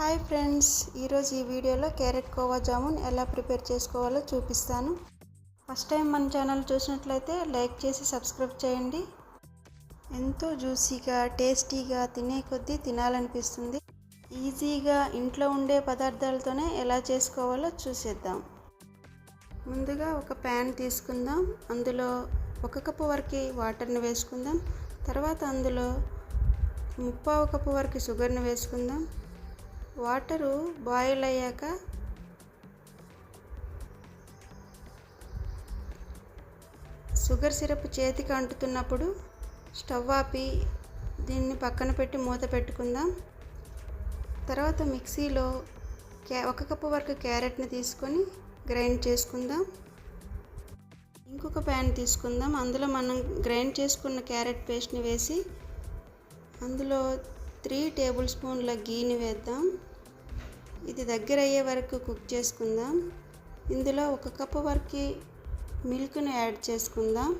hi friends ఈరోజు ఈ వీడియోలో క్యారెట్ కోవా జామున్ ఎలా ప్రిపేర్ చేసుకోవాలో చూపిస్తాను ఫస్ట్ టైం మన ఛానల్ చూసినట్లయితే లైక్ చేసి సబ్స్క్రైబ్ చేయండి ఎంతో జ్యూసీగా టేస్టీగా తినే కొద్దీ తినాలనిపిస్తుంది ఈజీగా ఇంట్లో ఉండే పదార్థాలతోనే ఎలా చేసుకోవాలో చూసేద్దాం ముందుగా ఒక ప్యాన్ తీసుకుందాం అందులో ఒక కప్పు వరకు వాటర్ని వేసుకుందాం తర్వాత అందులో ముప్పావు కప్పు వరకు షుగర్ని వేసుకుందాం వాటరు బాయిల్ అయ్యాక షుగర్ సిరప్ చేతికి అంటుతున్నప్పుడు స్టవ్ ఆపి దీన్ని పక్కన పెట్టి మూత పెట్టుకుందాం తర్వాత మిక్సీలో క్యా ఒక కప్పు వరకు క్యారెట్ని తీసుకొని గ్రైండ్ చేసుకుందాం ఇంకొక ప్యాన్ తీసుకుందాం అందులో మనం గ్రైండ్ చేసుకున్న క్యారెట్ పేస్ట్ని వేసి అందులో త్రీ టేబుల్ స్పూన్ల గీని వేద్దాం ఇది దగ్గర అయ్యే వరకు కుక్ చేసుకుందాం ఇందులో ఒక కప్పు వరకు మిల్క్ను యాడ్ చేసుకుందాం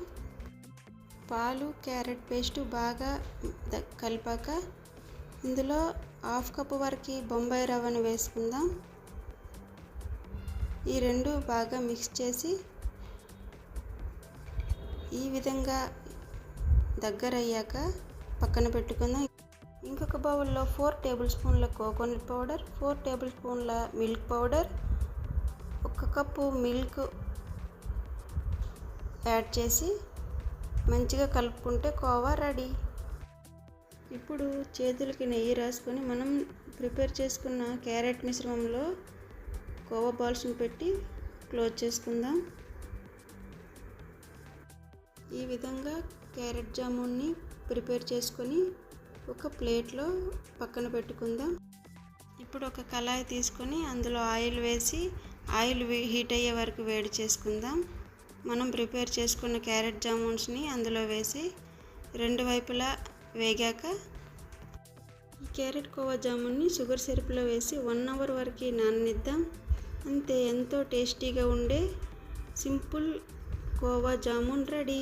పాలు క్యారెట్ పేస్ట్ బాగా కలిపాక ఇందులో హాఫ్ కప్పు వరకు బొంబాయి రవ్వను వేసుకుందాం ఈ రెండు బాగా మిక్స్ చేసి ఈ విధంగా దగ్గర అయ్యాక పక్కన పెట్టుకుందాం ఇంకొక బౌల్లో ఫోర్ టేబుల్ స్పూన్ల కోకోనట్ పౌడర్ ఫోర్ టేబుల్ స్పూన్ల మిల్క్ పౌడర్ ఒక కప్పు మిల్క్ యాడ్ చేసి మంచిగా కలుపుకుంటే కోవా రెడీ ఇప్పుడు చేతులకి నెయ్యి రాసుకొని మనం ప్రిపేర్ చేసుకున్న క్యారెట్ మిశ్రమంలో కోవా బాల్స్ని పెట్టి క్లోజ్ చేసుకుందాం ఈ విధంగా క్యారెట్ జామున్ని ప్రిపేర్ చేసుకొని ఒక ప్లేట్లో పక్కన పెట్టుకుందాం ఇప్పుడు ఒక కళాయి తీసుకొని అందులో ఆయిల్ వేసి ఆయిల్ హీట్ అయ్యే వరకు వేడి చేసుకుందాం మనం ప్రిపేర్ చేసుకున్న క్యారెట్ జామున్స్ని అందులో వేసి రెండు వైపులా వేగాక ఈ క్యారెట్ కోవా జామున్ని షుగర్ సిరప్లో వేసి వన్ అవర్ వరకు నాననిద్దాం అంతే ఎంతో టేస్టీగా ఉండే simple kova jamun ready